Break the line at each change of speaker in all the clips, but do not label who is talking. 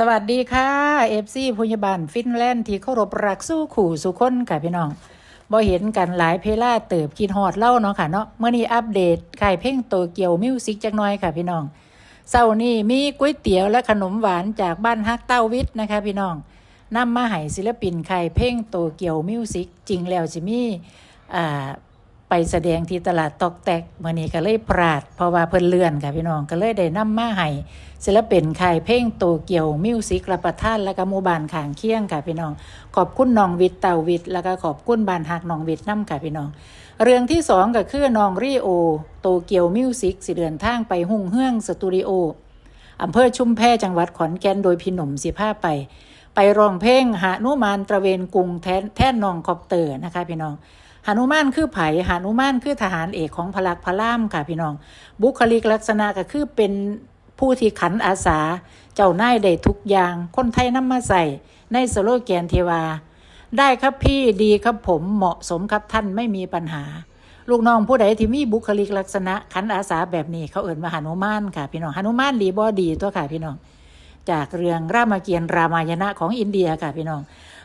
สวัสดีค่ะเอฟซีพยาบาลฟินแลนด์ที่เคารพรักสู้ขู่สุคนค่ะพี่น้องบ่เห็นกันหลายเพลาเติบกินฮอดเล่าเนาะค่ะเนาะเมื่อนี้อัปเดตค่ายเพลงโตเกียวมิวสิกจักน่อยค่ะพี่น้องเช้านี้มีก๋วยเตี๋ยวและขนมหวานจากบ้านฮักเต้าวิทย์นะคะพี่น้องนำมาให้ศิลปินค่เพลงโตเกียวมิวสิกจริงแล้วสิมีอ่าไปแสดงที่ตลาดตอกแตกเมื่อนี้ก็เลยปราด เพราะว่าเพิ่นเลื่อนค่ะพี่น้องก็เลยได้นำมาให้ ศิลปินค่ายเพลงโตเกียวมิวสิกรับประทานและก็มูบานขางเคียงค่ะพี่น้อง ขอบคุณน้องวิทย์เต่าวิทย์แล้วก็ขอบคุณบานหักน้องวิทย์นํค่ะพี่น้อง เรื่องที่สองก็คือน้องรีโอโตเกียวมิวสิกสิเดินทางไปหุ่งเฮืองสตูดิโออำเภอชุมแพจังหวัดขอนแก่นโดยพี่หนุ่มสิพาไป ไปร้องเพลงหานุมานตระเวนกรุงแทนแท่นนองคอปเตอร์นะคะพี่น้องหานุมานคือไผ่หานุมานคือทหารเอกของพลักพระล่ามค่ะพี่น้อง บุคลิกลักษณะก็คือเป็น ผู้ที่ขันอาสา เจ้านายได้ทุกอย่าง คนไทยนำมาใส่ ในสโลแกนเทวา ได้ครับพี่ดีครับผมเหมาะสมครับท่านไม่มีปัญหา ลูกน้องผู้ใดที่มีบุคลิกลักษณะขันอาสาแบบนี้เขาเอ่นว่าหานุมานค่ะพี่น้องหานุมานดีบ่ดีตัวค่ะพี่น้อง จากเรื่องรามเกียรติ์รามายณะของอินเดียค่ะพี่น้อง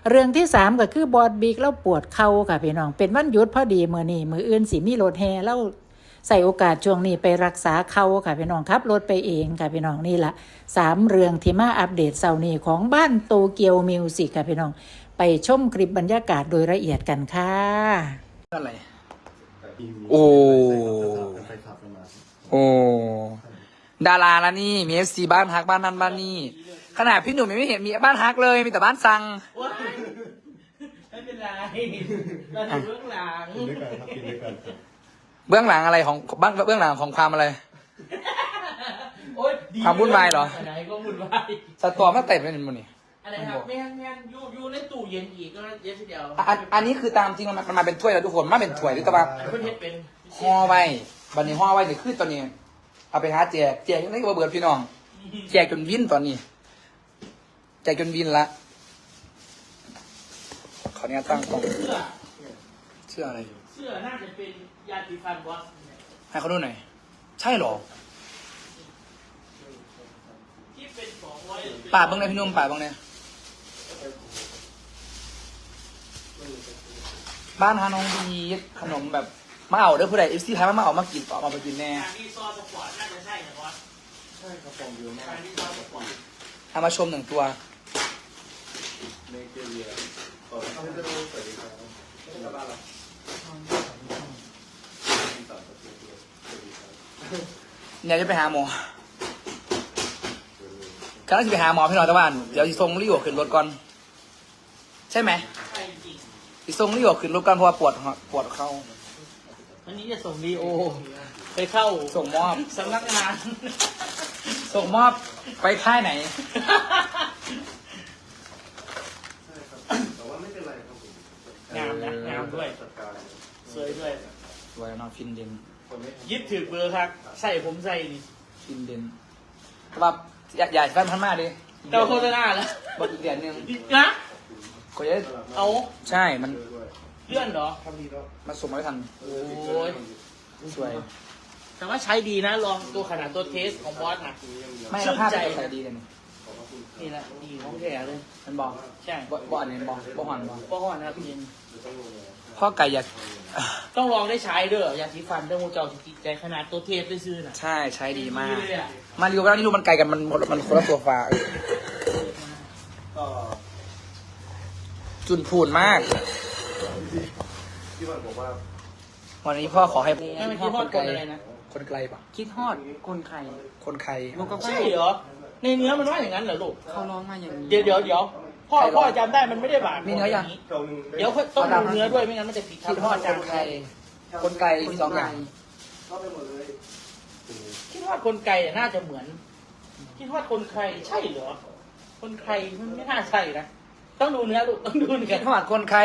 เรื่องที่สามก็คือบอดบีกแล้วปวดเข่าค่ะพี่น้อง เป็นวันหยุดพอดีมือนี้มืออื่นสิมีรถแห่แล้ว ใส่โอกาสช่วงนี้ไปรักษาเข่าค่ะพี่น้องครับรถไปเองค่ะพี่น้องนี่ละสามเรื่องที่มาอัปเดตเสาร์นี้ของบ้านโตเกียวมิวสิกค่ะพี่น้อง ไปชมคลิปบรรยากาศโดยละเอียดกันค่ะ
อะไร โอ้ โอ้ ดาราละนี่มีเอฟซีบ้านฮักบ้านนั้นบ้านนี่ขนาดพี่หนุ่มยังไม่เห็นมีบ้านฮักเลยมีแต่บ้านซัง
ไม่เป็นไรเราอยู่เบื้องหลัง
กินด้วยกันครับกินด้วยกันครับ
เบื้องหลังอะไรของบ้านเบื้องหลังของความอะไร
โอ๊ยดี
ความวุ่นวายเหรอ
ไหนก็วุ่นวาย
สตอมาเต็มเลยมันนี่
อะไรครับแม่นแม่นยูยูในตู้เย็นอีกก็เย็นทีเดียว
อะอันอันนี้คือตามจริงมันมันมาเป็นถ้วยแล้วทุกคนมาเป็นถ้วยหรือตะวัน
คนเฮ็ดเป็น
ห่อไว้บันนี้ห่อไว้เดี๋ยวขึ้นตอนนี้ เอาไปหาแจกแจกยังไงก็บ่เบิดพี่น้อง แจกจนวินตอนนี้ แจกจนวินละขออนุญาตตั้งกล้อง
เสื้อ
เชื่ออะไร
เสื้อน่าจะเป็นยาสีฟันบอสเนี่ย
ให้เขาดูหน่อย ใช่เหรอ
ที่เป็นสองร้อย
ป่าดบ้างเลยพี่หนุ่มป่าดบ้างเลยบ้านฮานองบีขนมแบบมาเอาเด้อผู้ใดเอฟซีไทยมาเอามากินต่อมาไปกินแน่
การที่ซอสสปอร์ตน่าจะใช่นะบอส
ใช่ครับฟองเยอะมาก
การที่ซอสสปอร์ต
เอามาชมหนึ่งตัว
เนเกเรียขอเข้าไปดูสวัสดีครับเป็นบ้านเราสวัสดีครับ
เนี่ยจะไปหาหมอกำลังจะไปหาหมอพี่น้องตะวันเดี๋ยวจะส่งรีโอขึ้นรถก่อน ใช่ไหม
ใช่จริง
จะส่งรีโอขึ้นรถก่อนเพราะว่าปวดหัวปวดเข้า
วันนี้จะส่งดีโอ ไปเข้า
ส่งมอบ
สำนักงาน
ส่งมอบไปค่ายไหน
ใช่ครับแต่ว่าไม่เป็นไรครับผม
งามนะงามด้วย
จัดการ
สวยด้วย
สวยเนาะฟินเดน
คนไม่
ยึดถือเบอร์ครับใส่ผมใส่นี่
ฟินเดนแต่ว่าอยากอยากแฟนพันมากดิ
เจ้าโฆษณาแล้ว
บอกอีกเดือนหนึง
นะ
ก็จะ
เอา
ใช่มัน
ด้วย
เลื่อนเหรอ
ทำดีแล้ว
มันส่งมาไม่ทัน
โอ้ย
สวย
แต่ว่าใช้ดีนะลองตัวขนาดตัวเทสของบอสนะ
ไม่แล้วภาพเป็นใส่ดีเลยนี่
นี่แหละดีของแท้เลย
มันบอก
ใช่
บ่บ่อันนี้บอกบ่หันบอก
ป้อนนะครับพี่
พ่อไก่อยาก
ต้องลองได้ใช้เด้อยาสีฟันเด้อมูเจ้าจิตใจขนาดตัวเทสไปซื้อน่ะ
ใช่ใช้ดีมาก
เลยอะ
มาริวแล้วนี่ดูมันไกลกันมันมันคนละตัวฟ้าเออ
ก็
จุนพูนมาก
ที่วันบอกว่า
วันนี้พ่อขอให้
ไม่ไม่คิดฮอดคนอะไรนะ
คนไกลปะ
คิดฮอดคนไข่
คนไกล
ลูกก็
ใช่เหรอ ในเนื้อมันว่าอย่างนั้นเหรอลูก
เขาร้องมาอย่างนี้
เดี๋ยวเดี๋ยวเดี๋ยว พ่อพ่อจำได้มันไม่ได้บาด
มีเนื้อยัง
เกาหนึ่ง
เดี๋ยวต้องดูเนื้อด้วยไม่งั้นมันจะผิด
คิดฮอดคนไกลคนไกลมีสองอย่าง
เข้าไปหมดเลย
คิดว่าคนไกลอะน่าจะเหมือน คิดว่าคนไกลใช่เหรอคนไกลมันไม่น่าใช่นะต้องดูเนื้อลูกต้องดูเนื้
คิ
อ
ดฮอดคนไกล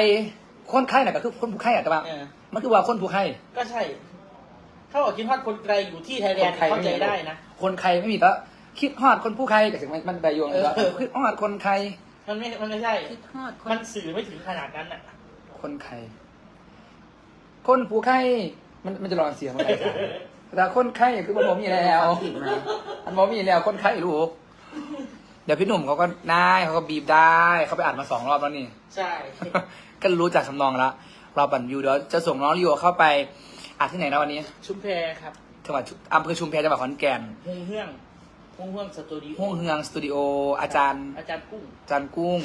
คนไข้น่ะก็คือคนผู้ไข้อะแต่ว่า
เออ
มันคือว่าคนผู้ไข้
ก็ใช่เขาบอกคิดฮอดคนไกลอยู่ที่ไทยแลนด์เข้าใจได้นะ
คนไข้ไม่มีก็คิดฮอดคนผู้ไข้แต่ถึงมันมันใบยวงเลยว่า
เออ
คิดฮอดคนไข้
มันไม่ มันไม่ใช่
คิดฮอดคน
มันสื่อไม่ถึงขนาดนั้นอะ
คนไข้คนผู้ไข้มันมันจะรอนเสียงอะไรจ้ะแต่คนไข้คือมันบ่มีแล้วมันบ่มีแล้วคนไข้ลูก เดี๋ยวพี่หนุ่มเขาก็ได้เขาก็บีบได้เขาไปอ่านมาสองรอบแล้วนี่
ใช่
ก็รู้จักสำนองแล้วเราปั่นวิวเดี๋ยวจะส่งน้องลีโอเข้าไปอ่านที่ไหนนะวันนี้
ชุมแพครับ
จังหวัดชุอำเภอชุมแพจังหวัดขอนแก่น
ฮงเฮือง ฮงเฮืองสตูดิโอ
ห้องเฮืองสตูดิโออาจารย์
อาจารย์กุ้ง
อาจารย์กุ้ง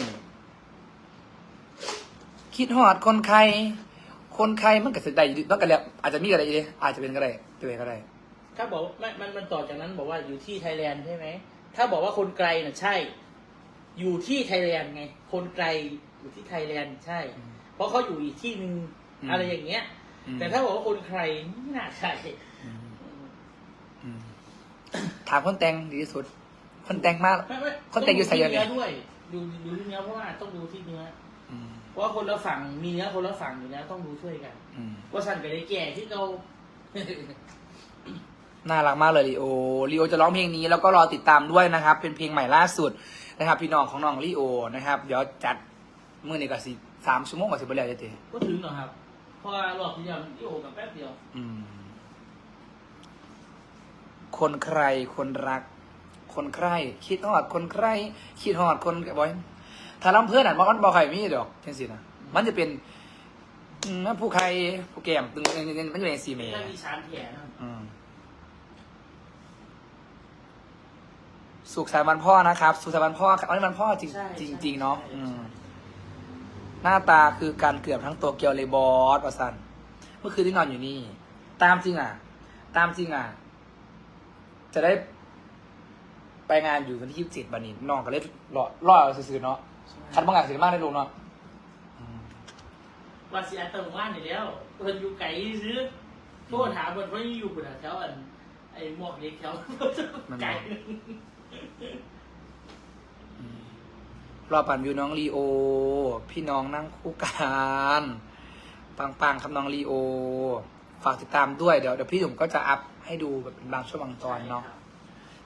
คิดหอดคนใครคนใครมันก็จะได้อยู่ต้องกันแล้วอาจจะมีอะไรอีกอาจจะเป็นก็ได้จะเป็นก็ได้
ถ้าบอกว่ามันมันมันต่อจากนั้นบอกว่าอยู่ที่ไทยแลนด์ใช่ไหม ถ้าบอกว่าคนไกลน่ะใช่ อยู่ที่ไทยแลนด์ไง คนไกลอยู่ที่ไทยแลนด์ใช่
อืม
เพราะเขาอยู่อีกที่หนึ่ง
อืม
อะไรอย่างเงี้ย
อืม
แต่ถ้าบอกว่าคนใครไม่น่าใช่
อืมอืม ถามคนแต่งดีที่สุด คนแต่งมาก
ไม่ไม่
คนแต่งอยู่ไซ
ต้
ยา
ดู
เนี่
ที่
ย
เนื้อด้วย ดูดูที่เนื้อเพราะว่าต้องดูที่เนื้อ
อืม
เพราะว่าคนละฝั่งมีเนื้อคนละฝั่งอยู่แล้วต้องดูช่วยกัน
อืม
ว่าสันกับไอ้แก่ที่เรา
น่ารักมากเลยลีโอลีโอจะร้องเพลงนี้แล้วก็รอติดตามด้วยนะครับ เป็นเพลงใหม่ล่าสุดนะครับ พี่น้องของน้องลีโอนะครับ เดี๋ยวจัดมื่อนี้ก็สิสามชั่วโมงกว่าสิบเรียจะเตะ
ก็ถึงเหรอครับเพราะว่ารอบที่เดียวที่โอกับแป๊บเดียว
อืม คนใครคนรัก คนใครคิดฮอดคนใครคิดฮอดคนบอยถ้าลำเพื่อนอะมันบอกใครมีดอกจังสินะมันจะเป็นอืมผู้ใครผู้แก้มตึงมันอยู่ในซีเม
ถ้ามีสามแผลนะ
อืมสุขสันต์วันพ่อนะครับ สุขสันต์วันพ่อครับวันนี้วันพ่อจริง
ใช่
จริง
ใช่
จริงเนาะ
ใช่
อืม
ใช่
หน้าตาคือการเกือบทั้งตัวเกียวเลยบอสประสันเมื่อคืนที่นอนอยู่นี่ ตามจริงอะ ตามจริงอะ จะได้ไปงานอยู่วันที่ยี่สิบเจ็ดบันนี้น้องก็เลยรอรอเอาซื่อๆเนาะคัดบางอย่างเสียมากได้ลงเนาะอืม
ว่าเสียเติมว่านอยู่แล้วเพิ่นอยู่ไกลซื้อโทรถามเพิ่นเพราะอยู่บนแถวอันไอ้หมวกเล็กแถวไกล
รอปั่นวิวน้องลีโอ พี่น้องนั่งคู่กันปังๆครับน้องลีโอ ฝากติดตามด้วยเดี๋ยวเดี๋ยวพี่หนุ่มก็จะอัพ ให้ดูแบบเป็นบางช่วงบางตอนเนาะ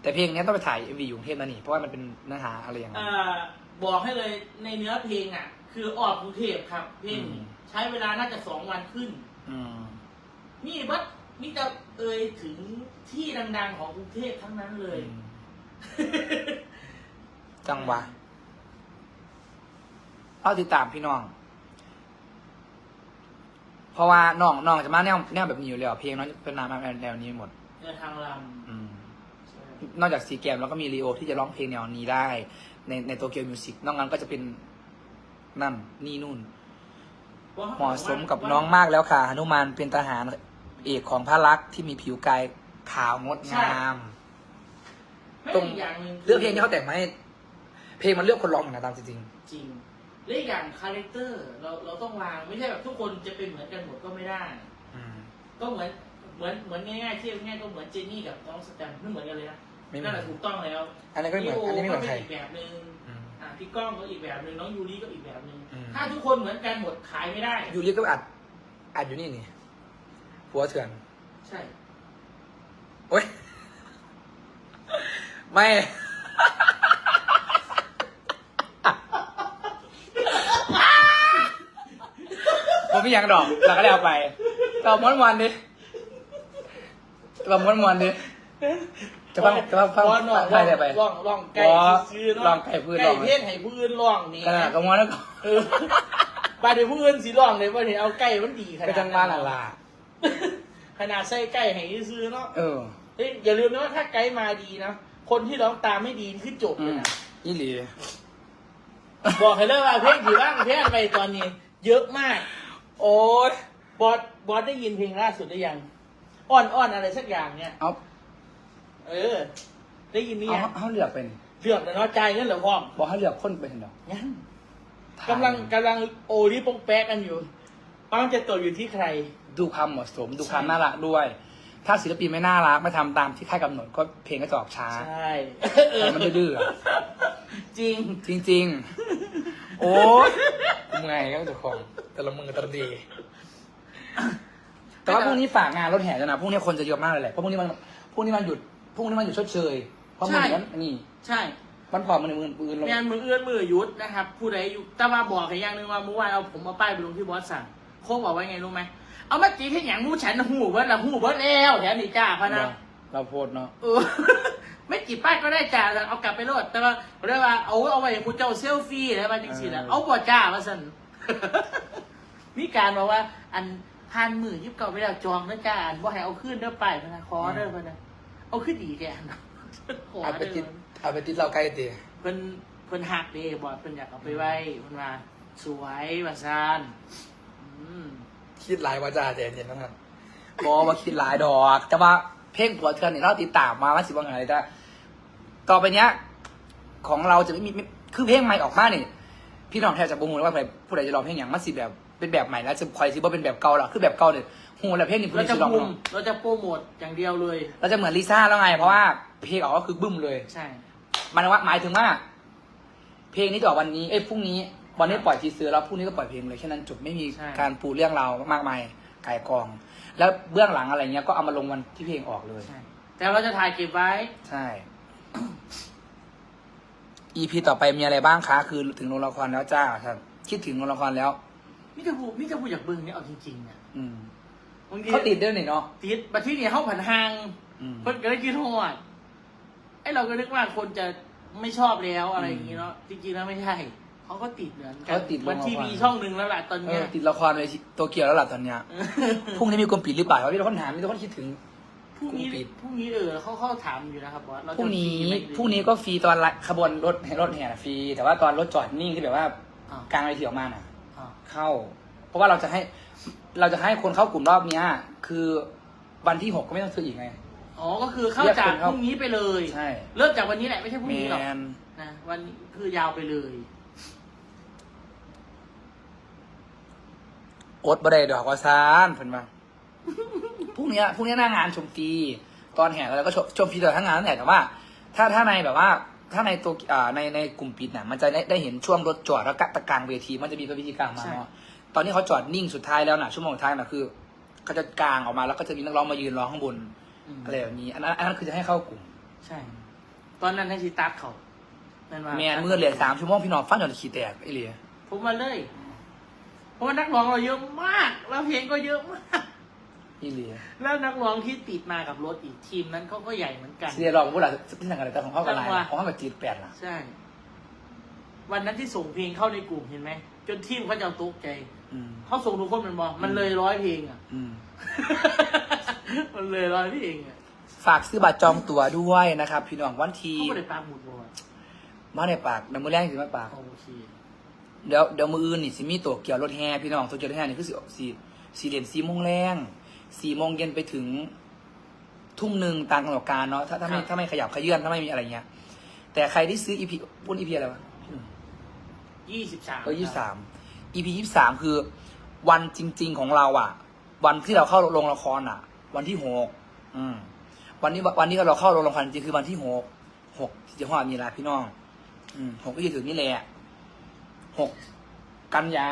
แต่เพลงนี้ต้องไปถ่ายเอ็มวีอยู่กรุงเทพนะนี่เพราะว่ามันเป็นเนื้อหาอะไรอย่างนั้
เอ่
น
อบอกให้เลยในเนื้อเพลงอะ คือออกกรุงเทพครับเพลง
อืม
ใช้เวลาน่าจะสองวันขึ้น
อืม
นี่บัดนี่จะเอ่ยถึงที่ดังๆของกรุงเทพทั้งนั้นเลย
จังหวะเอาติดตามพี่น้อง เพราะว่าน้องน้องจะมาแนวแนวแบบนี้อยู่แล้วเพลงน้องเป็นนามาแนวนี้หมด
เดินทางล
อืมำ
ใช่
นอกจากซีแกมแล้วก็มีลีโอที่จะร้องเพลงแนวนี้ได้ ในในโตเกียวมิวสิกนอกนั้นก็จะเป็นนั่นนี่นู่น เหมาะสมกับน้องมากแล้วค่ะหนุมานเป็นทหารเอกของพระลักษณ์ที่มีผิวกายขาวงดงาม
ไม่
ตรง
อีกอย่างหนึ่ง
เลือกเพลงที่เขาแต่งมาให้เพลงมันเลือกคนร้องอยู่นะตามจริง
จริง และอีกอย่างคาแรคเตอร์เราเราต้องวางไม่ใช่แบบทุกคนจะเป็นเหมือนกันหมดก็ไม่ได้
ๆอืม
ก็เหมือนเหมือนเหมือนง่ายๆเทียบง่ายๆก็เหมือนเจนนี่กับน้องสแตมป์ไม่เหมือนกันเลยนะ
ไม่เหมื
นั่
อน
นแหละถูกต้องแล้ว
อันนี้ก็ไม่เหมือนอันนี้ไม่เหมือนใคร
ก็ป็อีกแบบหนึ่ง
อืม
อะพี่ก้องก็อีกแบบหนึ่งน้องยูริก็อีกแบบหนึ่ง
อืม
ถ้าทุกคนเหมือนกันหมดขายไม่ได้
ยูริก็อัด อัดอยู่นี่นี่ผัวเถื่อน
ใช่
โอ๊ยไม่ ผม ไม่ยังดอกเราก็เลยเอาไปเราม้วนวันดิเราม้วนวันดิจะฟังจะฟังฟัง
บอลหน่อย
ใครได้ไป
ลองลองไก่
บอส
ซื้อเนาะ
ลองไก่พื้น
ไก่
ลอง
เพศให้ผู้อื่นลองนี่
ขนาดก็ม้วนแล้วก็
เออไปเดี๋ยวผู้อื่นสิลองเลยว่าเดี๋ยวเอาไก่มันดีขนาด
ก็จังว่าละล่ะ
ขนาดใส่ไก่ให้ซื้อเนาะ
เออ
เฮ้ยอย่าลืมนะว่าถ้าไก่มาดีนะคนที่ร้องตามไม่ดีนี่คือจบ
อื
เลย
ม
นะ
ยี่หลี
บอกให้เลยว่าเพลงที่บ้างเพลงไปตอนนี้ เยอะมาก
โอ๊ย
บอสบอสได้ยินเพลงล่าสุดได้ยัง อ้อนอ้อนอะไรสักอย่างเนี่ย
เอา
เออ ได้ยินนี่
เอา
ยัง
เขาเลือกเป็น
เลือกแล้วเนาะใจายเงินเหรอพ่อม
บอกให้เลือกคนเป็นดอก
ยังกำลังกำลังโอริปงแป๊กกันอยู่ว่ามันจะตกอยู่ที่ใคร
ดูความเหมาะสม ดูความน่ารักด้วย ถ้าศิลปินไม่น่ารักไม่ทำตามที่ค่ายกำหนดก็เพลงก็จะออกช้า
ใช่
แต่มันดื้อๆอะ
จริง
จริง ๆ โอ้ยกูไงก็จะของ แต่ละมือแต่ละดี แต่ว่าพรุ่งนี้ฝากงานรถแห่ด้วยนะพรุ่งนี้คนจะเยอะมากเลยแหละ เพราะพรุ่งนี้มันพรุ่งนี้มันหยุดพรุ่งนี้มันหยุดชดเชย เพราะมัน
ใช่
เหมือนนี่
ใช่
มันพอมันมือปืนลง
งานมือเอื้อนมือยุดนะครับ ผู้ใดอยู่แต่ว่าบอกให้อย่างหนึงว่าเมื่อวานเอาผมมาป้ายไปลงที่บอสสั่งโค้งบอกไว้ไงรู้ไหมเอามาจีที่อย่างหมูฉันหูเบิร์ดละหูเบิร์ดแล้วแถวนี้จ้าพะนะ
เราโพดเนาะ
เออ ไม่กี่ป้ายก็ได้จ่าเอากลับไปโลดแต่ว่าเรียกว่าเอาเอาไว้คุณเจ้าเซลฟี่แล้วมาจริงๆนะเอาบ่จ้ามาสั่นมีการบอกว่า อันพันมือยิบเก่าไปแล้วจองนะจ้าอันบ่ให้เอาขึ้นเด้อไปพะนะขอเด้อพะนะเอาขึ้นดีแกนะขอ
เอาไป
เด้
ติด
อ
เอาไปติดเราใกล้ตี
เพิ่นเพิ่นหักเด้บอกเพิ่นอยากเอาไปไว้เพิ่นว่าสวยว่าซานอืม
คิดหลายว่าจะเจนเย็นนะครับบอกว่าคิดหลายดอก แต่ว่า เพลงผัวเทือนเนี่ยเราติดตามมาว่าสิว่าไงแต่ต่อไปเนี้ย ของเราจะไม่มีไม่คือเพลงใหม่ออกมาเนี่ยพี่น้องแทบจะบ่งเลยว่าผู้ใดผู้ใดจะร้องเพลงอย่างมันสิแบบเป็นแบบใหม่แล้วจะคอยสิบ่เป็นแบบเก่าหรอกคือแบบเก่าเนี่ยหูแล้วเพลงนี้ผู้
เรา
ใด
จะ
สิร้อง
ปุ่ม
เนาะ
เราจะโปรโมทอย่างเดียวเลย
เราจะเหมือนลิซ่าแล้วไง เพราะว่าเพลงออกก็คือบึ้มเลย
ใช่
มันว่าหมายถึงว่า เพลงนี้จะออกวันนี้เอ้ยพรุ่งนี้ วันนี้ปล่อยทีเซอร์แล้วพรุ่งนี้ก็ปล่อยเพลงเลยแค่นั้นจบไม่มี
ใช่
การปูเรื่องราวมากมายไก่กอง แล้วเบื้องหลังอะไรเงี้ยก็เอามาลงวันที่เพลงออกเลย
ใช่ แต่เราจะถ่ายเก็บไว้
ใช่ EP ต่อไปมีอะไรบ้างคะ คือถึงโรงละครแล้วจ้าครับ คิดถึงโรงละครแล้ว
มิจะพูมิจะพูดอยากเบิ่งเนี่ยเอาจริงๆเนี่ย
อืม
บางที
เขาติดด้วยนี่เนาะ
ติดบัดที่นี่เข้าผันหาง
อืม
เพิ่นก็ได้คิดฮอดไอ้เราก็นึกว่าคนจะไม่ชอบแล้วอะไรอย่างงี้เนาะจริงๆแล้วไม่ใช่ เขาก็ติดเหมือนกั
เขาติดโรง
มัน
ละคร
ทีวีช่องหนึ่งแล้วแหละตอน
เอ
เนี้
อยติดละครเลยตัวเกียวแล้วล่ะตอนเนี้ยพรุ่งนี้มีกลมปิดหรือเปล่าว่ามีคนถามมีคนคิดถึง
พรุ่งนี้
ปิด
พรุ่งนี้เออเขาเขาถามอยู่นะครับว่าเรา
พรุ่งนี้
จะฟไหม
พรุ่งนี้ก็ฟรีตอนละขบวนรถรถแห่น่ะฟรีแต่ว่าตอนรถจอดนิ่งที่แบบว่า
อ่าก
ลางเวทีออกมาน่ะ
อ่า
เข้า เพราะว่าเราจะให้เราจะให้คนเข้ากลุ่มรอบเนี้ย คือวันที่หกก็ไม่ต้องซื้ออีกไง
อ๋อก็คือเข้า
เรียก
จาก
คนเข้า
พรุ่งนี้ไปเลย
ใช่
เริ่มจากวันนี้แหละไม่ใช่พรุ่ง
แม
นี้หรอก
น
นะวันนี้คือยาวไปเลย
อดบ่ได้ดอกว่าซานเพิ่นว่าพรุ่งเนี้ยพรุ่งเนี้ยหน้างานชมฟรีตอนแห่แล้วก็ชมชมฟรีตลอดทั้งงานนั่นแหละแต่ว่า ถ้าถ้าในแบบว่าถ้าในตัวอ่าในในกลุ่มปิดน่ะมันจะได้ได้เห็นช่วงรถจอดแล้วก็ตะกลางเวทีมันจะมีพิธีกลางมา
ใช่
เนาะตอนนี้เขาจอดนิ่งสุดท้ายแล้วน่ะชั่วโมงสุดท้ายน่ะคือเขาจะกลางออกมาแล้วก็จะมีนักร้องมายืนร้องข้างบน
อืม
อะไรแบบนี้อันนั้นอันนั้นคือจะให้เข้ากลุ่ม
ใช่ ตอนนั้นให้ชิตัดเขานั่นว่า
แมนมือเหลือสามชั่วโมงพี่น้องฟังจนขี้แตกไอ้เหลีย
ผมมาเลย เพราะว่านักร้องเราเยอะมาก แล้วเพลงก็เยอะมาก
ไอ้เหลีย
แล้วนักร้องที่ติดมากับรถอีกทีมนั้นเขาก็ใหญ่เหมือนกัน
เสียรองพูดอะไรที่ทางอะไรแต่ของเขากับลาย
จังหวะ
ของเขากับจีดแปดล่ะ
ใช่ วันนั้นที่ส่งเพลงเข้าในกลุ่มเห็นไหม จนทีมเขาจะตกใจ
อืม
เขาส่งทุกคนมันบอกมันเลยร้อยเพลงอะ
อืม
มันเลยร้อยเพลงอะ
ฝากซื้อบัตรจองตั๋วด้วยนะครับ พี่น้องวันที
เขาไม่ได้ปากหมุดบอล
มาในปากน้ำมือแรงสิมาปาก
โอเค
เดี๋ยวเดี๋ยวมืออื่นนี่สิมีตัวเกี่ยวรถแห่พี่น้องตัวเกี่ยวรถแห่นี่คือสิสี่สี่เหรียญสี่โมงแรงสี่โมงเย็นไปถึงทุ่มหนึ่งตามกำหนดการเนาะถ้าถ้าไม่ถ้าไม่ขยับขยื่นถ้าไม่มีอะไรเงี้ย แต่ใครที่ซื้ออีพีปุ้นอีพีอะไรวะ
ยี่สิบสาม
เออยี่สามอีพียี่สามคือ วันจริง ๆของเราอะ วันที่เราเข้าโรงละครอะ วันที่หกอืม วันนี้วันนี้เราเข้าโรงละครจริงๆคือวันที่หกหกที่จะหัวมีลาพี่น้อง อืมหกก็จะถึงนี่แหละ หกกันยา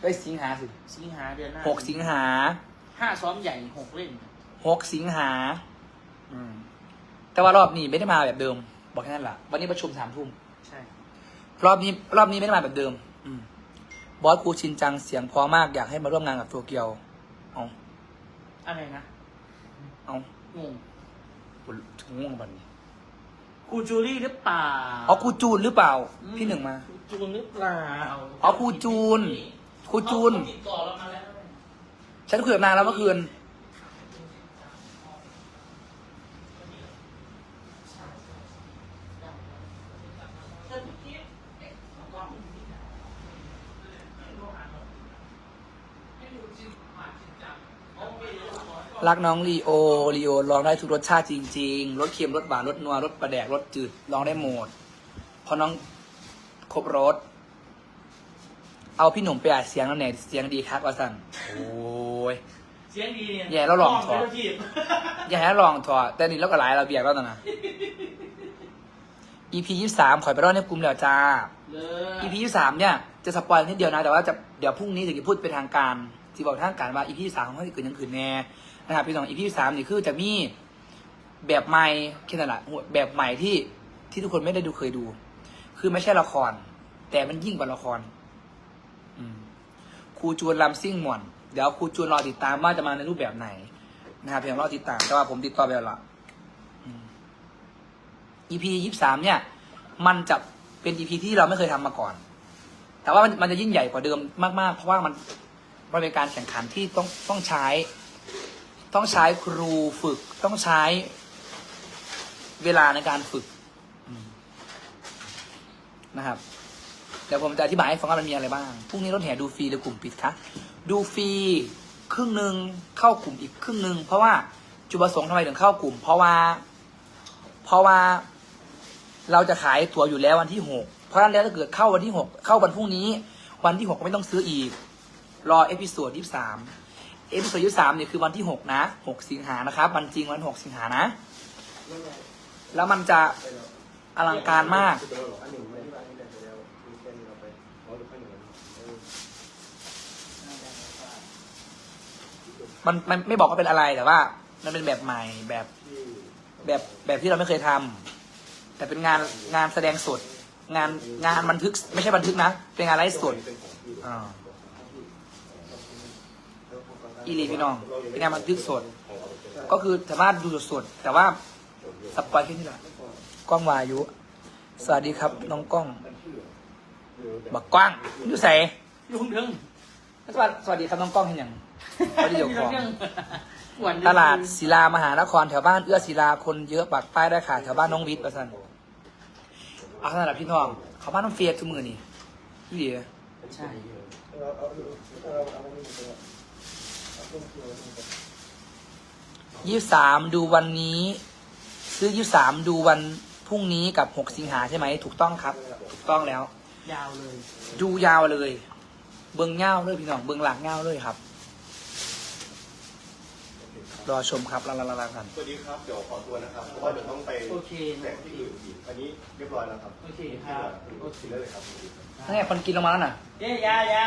ได้ยสิงหาสิ
สิงหาเดือนหน้า
หกสิงหา
ห้าซ้อมใหญ่หกเล่น
หกสิงหาอืมแต่ว่ารอบนี้ไม่ได้มาแบบเดิม บอกแค่นั้นแหละวันนี้ประชุมสามทุ่ม
ใช่
รอบนี้รอบนี้ไม่ได้มาแบบเดิม อืมบอสครูชินจังเสียงเพอมากอยากให้มาร่วมงานกับตัวเกียวเอา
อะไรนะ
เอา
งง
ปวดง่วงบันนี้
ครูจูลี่หรือเปล่า
เอาครูจูนหรือเปล่า พี่หนึ่งมา
ครูจูนหรือเปล่า
อ๋อครูจูนครูจูน
เขาติดต่อเรามาแล้ว
ฉันคุยกับนางแล้วเมื่อคืน รักน้องลีโอลีโอร้องได้ทุกรสชาติจริงๆรสเค็มรสหวานรสนัวรสปลาแดกรสจืดร้องได้หมดเพราะน้องครบรสเอาพี่หนุ่มไปอัดเสียงแล้วเนี่ยเสียงดีครับว่าสั่นโอ้ย
เสียงดีเนี่ย
แย่แล้วหลอก
ไปแล้วทีบ
อย่าให้ลองถอดแต่นี่เราก็หลายเราเบียกแล้วตอนนะ EP ยี่สามขอยไปรอดในกลุ่มแล้วจ้า
เลย
EP ยี่สามเนี่ยจะสปอยนิดเดียวนะ แต่ว่าจะเดี๋ยวพรุ่งนี้ถึงจะพูดเป็นทางการที่บอกทางการว่า EP สามของเขาจะเกิดยังคืนแน่ นะครับพี่น้อง EP สามนี่คือจะมีแบบใหม่แค่นั้นแหละแบบใหม่ที่ที่ทุกคนไม่ได้ดูเคยดู คือไม่ใช่ละคร แต่มันยิ่งกว่าละครครูจูนลำซิ่งหม่วนเดี๋ยวครูจูนรอติดตามว่าจะมาในรูปแบบไหนนะครับเพียงรอติดตามแต่ว่าผมติดต่อไปแล้วล่ะ EP ยี่สามเนี่ย มันจะเป็น EP ที่เราไม่เคยทำมาก่อน แต่ว่ามันมันจะยิ่งใหญ่กว่าเดิมมากๆ เพราะว่ามันมันเป็นการแข่งขันที่ต้องต้องใช้ ต้องใช้ครูฝึกต้องใช้เวลาในการฝึกนะครับเดี๋ยวผมจะอธิบายให้ฟังว่ามันมีอะไรบ้างพรุ่งนี้รถแห่ดูฟรีหรือกลุ่มปิดคะดูฟรีครึ่งหนึ่งเข้ากลุ่มอีกครึ่งหนึ่งเพราะว่าจุดประสงค์ทำไมถึงเข้ากลุ่ม เพราะว่า เพราะว่าเราจะขายตั๋วอยู่แล้ววันที่หกเพราะฉะนั้นแล้วถ้าเกิดเข้าวันที่หกเข้าวันพรุ่งนี้ วันที่หกก็ไม่ต้องซื้ออีก รอเอพิโซดยี่สาม เอพิโซดยี่สามเนี่ยคือวันที่หกนะหกสิงหานะครับ วันจริงวันหกสิงหานะ แล้วมันจะอลังการมาก
อันไม่ที่บ้านนี่ได้ไปแล้วมีแค่นี้เราไปเอาดูข้างหนึ่งเออ
มันมันไม่บอกว่าเป็นอะไรแต่ว่า มันเป็นแบบใหม่แบบแบบแบบที่เราไม่เคยทำแต่เป็นงานงานแสดงสด งานงานบันทึก ไม่ใช่บันทึกนะ เป็นงานไลฟ์สด
อ่า
อีหลีพี่น้องเป็นงานบันทึกสด ก็คือสามารถดูสดๆแต่ว่าสปอยแค่นี้แหละกล้องวายุ สวัสดีครับน้องกล้อง บักกว้างอยู่ใส่
ลุงเรื่อง
สวัสดีสวัสดีครับน้องกล้องเห็นอย่างสวัสดีเจ้าของ
ปวด
ตลาดศิลามหานครแถวบ้านเอื้อศิลาคนเยอะปักป้ายได้ค่ะแถวบ้านน้องวิทย์ประสันเอาขนาดนั้นพี่น้องเขาบ้านน้องเฟียสทุกมือนี่พี่เดีย
ใช่
ยงไว้นี่ไป
ยี่สามดูวันนี้ ซื้อยี่สามดูวันพรุ่งนี้กับหกสิงหาใช่ไหม ถูกต้องครับ ถูกต้องแล้ว
ยาวเลย
ดูยาวเลย เบิ้งเง่าเลยพี่น้อง เบิ้งหลังเง่าเลยครับ รอชมครับลาลาลาลากัน
สวัสดีครับ เดี๋ยวขอตัวนะครับ เพราะว่าเดี๋ยวต้องไป
โอเค
แต่งที่อื่นอีกอันนี้เรียบร้อยแล้วครับ
โอเคครับโอเค
กินได้เลยครับ
นั่นไงคนกินลงมาแล้วน่ะ
เย้ยายา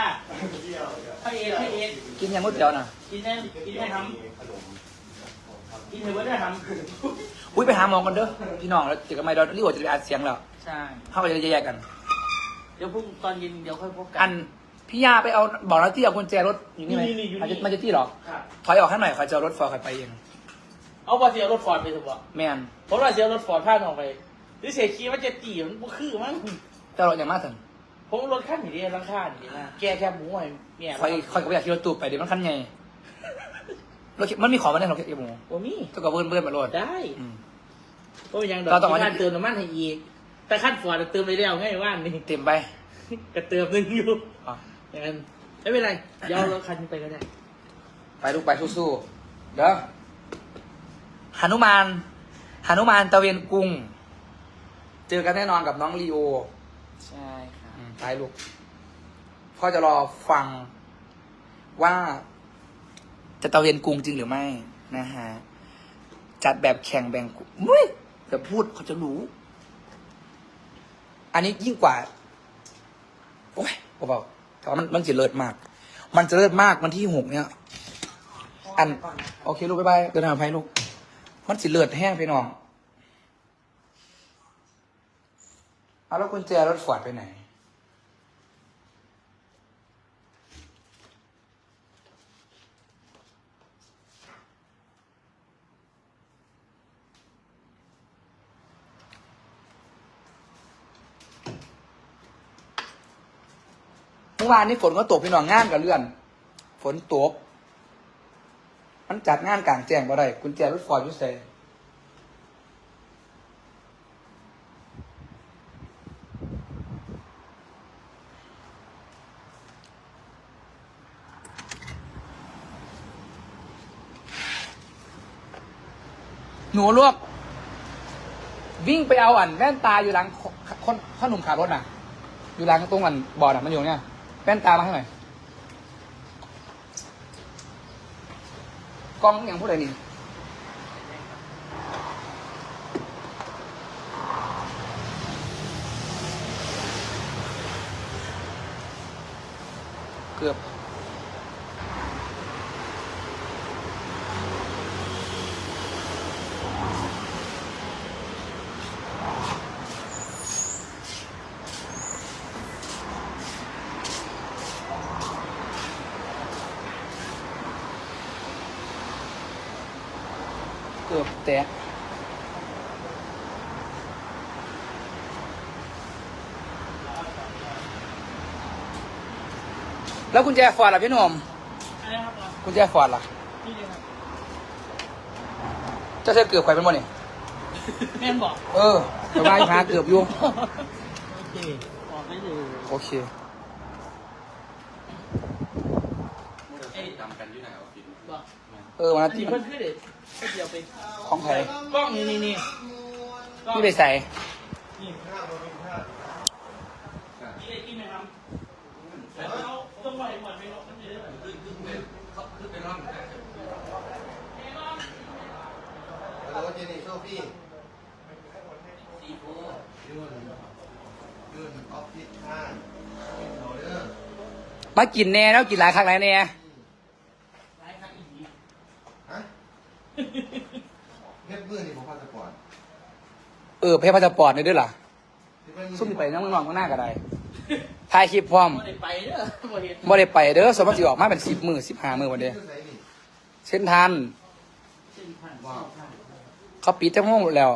เที่ยวเดี๋ยว
พระเอกพระเอก
กินยังก๋วยเตี๋ยวน่ะ
กินได้กินได้ท
มีขนมครับำ
กินเถอะว่าได้ทำ
อุ้ยไปหาหมอกันเด้อพี่น้องแล้วเจอกันไหมเดี๋ยวรีบจะไปอัดเสียงแล้ว
ใช่
เข้าไปจะแยกกัน
เดี๋ยวพรุ่งตอนเย็นเดี๋ยวค่อยพบกั
อัน พี่ยาไปเอาบอกแล้วที่เอากุญแจรถอยู่นี่ไหม
นี่นี่อยู่นี่
มันจะมันจะที่หรอ
ครับ
ถอยออกให้หน่อยขอจะเอารถฟอร์ดไปเอง
เอาบอเสียรถฟอร์ดไปเถอะบ่
แมน
ผมว่าเสียรถฟอร์ดพลาดออกไปหรือเสียคีมันจะตีมันบ่คือมั้ง
เจ้ารถอย่างมากถึง
ผมรถขั้นอย่างนี้ราคาอย่างนี้นะแกแค่หมูไอ้เมีย
คอยคอยกับอยากขี่รถตู้ไปเดี๋ยวมันคันไงรถมันมีของมาในรถเก็บหมู
โอ้มี
ต้องกับเบิ้ลเบิ้ลมารถ
ได้
อืม
โอ้ยยังดอก
เราต้อง
ที่
เอา
บ้านเติมน้ำมันให้อีกแต่ขั้นฟอร์ดเติมไปแล้วไงว่านนี่
เต็มไป
ก็เติมหนึงอยู่
อะ
อย่างนั้นไม่เป็นไรเดี๋ยวเอารถคันนี้ไปก็ได้
ไปลูกไปสู้ๆ เด้อหนุมานหนุมานตะเวนกรุง เจอกันแน่นอนกับน้องลีโอ
ใช่ครับ
อืมไปลูก พ่อจะรอฟังว่า จะตะเวนกรุงจริงหรือไม่นะฮะ จัดแบบแข่งแบ่งกลุ่มอุ๊ยแต่พูดเขาจะรู้ อันนี้ยิ่งกว่า โอ้ยผมบอก แต่ว่ามันมันจะเลิศมาก มันจะเลิศมากวันที่หกเนี่ยอันโอเคลูกบ๊ายบายเดินทางไปลูก มันสิเลิศแห้งไปน้องเอาแล้วกุญแจรถฟอร์ดไปไหน มื่อวานนี้ฝนก็ตกพี่น้องงานกับเลื่อน ฝนตก มันจัดงานกลางแจ้งบ่ได้กุญแจรถฟอร์ดยุ่เซหนูลวก วิ่งไปเอาอันแว่นตาอยู่หลังคนพ่อหนุ่มขับรถน่ะ อยู่หลังตรงอันบอร์ดอะมันอยู่เนี่ย แว่นตามาให้หน่อยกล้องอย่างพูดอะไรนี่เกือบ แล้วกุญแจฟอร์ดล่ะพี่หนุ่ม
อะไรครับเรา
กุญแจฟอร์ดล่ะ
พี่เลยครับ
เจะเส้เกือบไข่เป็นบ่เนี่ย
แม่นบอก
เออแต่ว่าหาเกือบอยู่
โอเคบอกไม่เลย
โอเค
ไอ้
จำกันอยู่ไหนออฟฟิศ
บอก
เออวัน
อั
นั้นน
นี้
ที่
เพิ่นขึ้นเด็ดเดียวไป
ของไทย
กล้องนี่นี่นี่กล้อง
พี่ไปใส่
นี่นี่ได้กินไหมครับแล้ว เอาต้องไหวหมดไหมครับมันจะได้แบบ
แล้วก็เจนี่โซฟี่ยืนยืนออฟฟิศข้างเอาเด้อ
มากินแน่แล้วกินหลายครั้งหลายแน่
ร้ายครั้งอีกที
ฮะเฮ็ดมือนี่ผมพาสปอร์ต
เออเพย์พาสปอร์ตนี่ด้วยล่ะ
ที่เป็นมือ
ซุ่มไปนั่งนอนข้างหน้าก็ได้ ถ่ายคลิปพร้อม
บ่ได้ไปเด้อบ่เห็น
บ่ได้ไปเด้อสมมติออกมาเป็นสิบมือสิบห้ามือวันเดียว
ชื่อไหนนี่
เส้นทัน
เส้นผ่าน
ว้าว
เขาปิดจังห้องแล้ว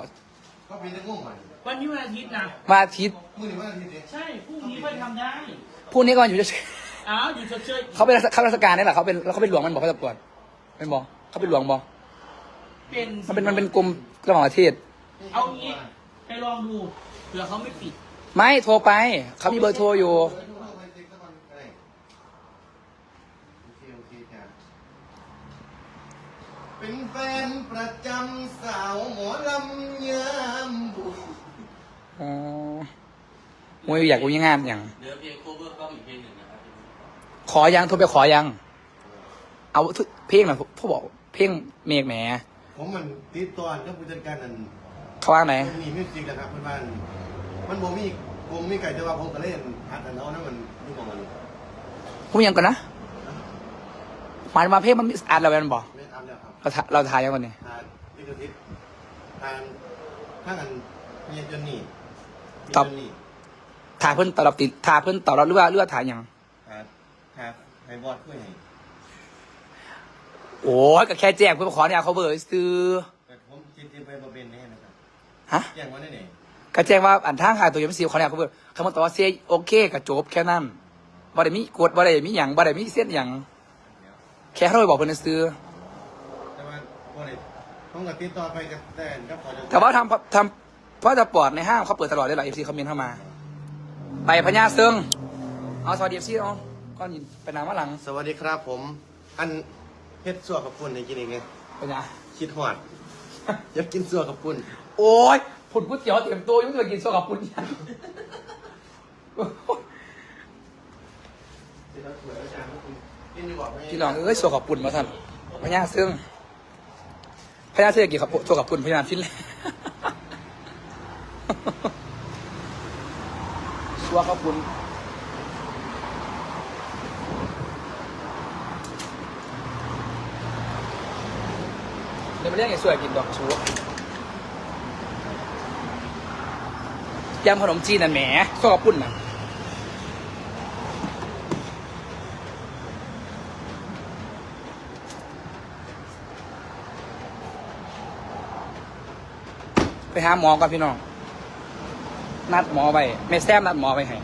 ก็ปีจะง่วงใหม่
วันนี้วันอาทิตย์นะ
มาอาทิตย์
มือนี่วันอาทิตย์เอง
ใช่พรุ่งนี้เพิ่นทำได้
พรุ่งนี้ก็วันอยู่เฉย
อ้าวอยู่เฉย
ๆเขาเป็นข้าราชการนี่แหละเขาเป็นแล้วเขาเป็นหลวงมันบอกพาสปอร์ตเป็นบอกเขาเป็นหลวงบอก
ๆเป็น
มันเป็นมันเป็นกรมระหว่างประเทศ
เอางี้ไปลองดูเผื่อเขาไม่ปิด
ไม่โทรไป เขามีเบอร์โทรอยู่
เออโทรเข้าไปเช็คสักวันก็ได้โอเคโอเคจ้ะเป็นแฟนประจำสาวหมอลำยามบุญ
อ๋อมวยอยากรู้ยังงานอย่าง
เนื้อเพลงโคเวอร์ก็มีเพลงหนึ่งนะครับ
ขอยังโทรไปขอยัง เอาเพลงหน่อยผู้บอกเพลงเมฆแหม
ผมมันติดตัวกับผู้จัดการนั่น
เขาว่าไหน
มันมีมิวสิกนะครับเพื่อนบ้านมันบ่มี ผมมีไก่แต่ว่าผมก็เล่นอัดอันเอานั่นมันนี่ของมัน
พูดยังก่อนนะหมายถึงว่าเพลงมันมีอัดแล้วแมันบอก
ไม่อัดแล้วครับ
เราถ่ายเราถ่ายยังก่อนเนี่ย
ทานพิกทิศทานถ้ากันเมียจนนี่
ตอบ
มีจนนี่
ถ่ายเพิ่นตอบรับติดถ่ายเพิ่นตอบรับหรือว่าหรือว่าถ่ายยัง
ทานทานไฮบอดช่วยให้
โอ้ยก็แค่แจ้งเพื่อขอเนี่ยเขาเบอร์ซื้อ
แต่ผมจินจินไปบะเบนแน่นะครับ
ฮะ
แจ้งว่าได้ไหน
ก็แจ้งว่าอันทางหาตัวยังไม่ซีขอเนี่ยเขาเบอร์เขามาตอบว่าเซโอเคกับจบแค่นั้นบ่ได้มีกฎบ่ได้มีหยังบ่ได้มีเส้นหยัง
เดี๋ยว
แค่เขาไปบอกเพิ่นซื้อ
แต่ว่าบ่ได้ผมกับติดต่อไปกับแต่กับขอจะ
แต่ว่าทำทำเพราะจะปลอดในห้างเขาเปิดตลอดได้หรอเอฟซีเขาเมนเข้ามา ไปพญาเซิงเอาสวัสดีเอฟซีเอาก้อนยินไปนางว่าหลัง
สวัสดีครับผม อันเฮ็ดสัวกับปุ่นให้กินเองไง
เป็นไง
คิดหอด อยากกินสัวกับปุ่น
โอ้ย ผุดก๋วยเตี๋ยวเตรียมตัวอยุ่งจะกินโซกับปุ้นยังพี่น้องเอ้ยโซกับปุ้นมาสั่นพญาเซิงพญาเซิงกี่กับโซกับปุ้นพญาฟินเลยชัวกับปุ้นเดี๋ยวมาเรียกไอ้สวยกินดอกชั ยำขนมจีนน่ะแหมโซกับปุ้นน่ะไปหาหมอก่อนพี่น้อง นัดหมอไปไม่แซมนัดหมอไปให้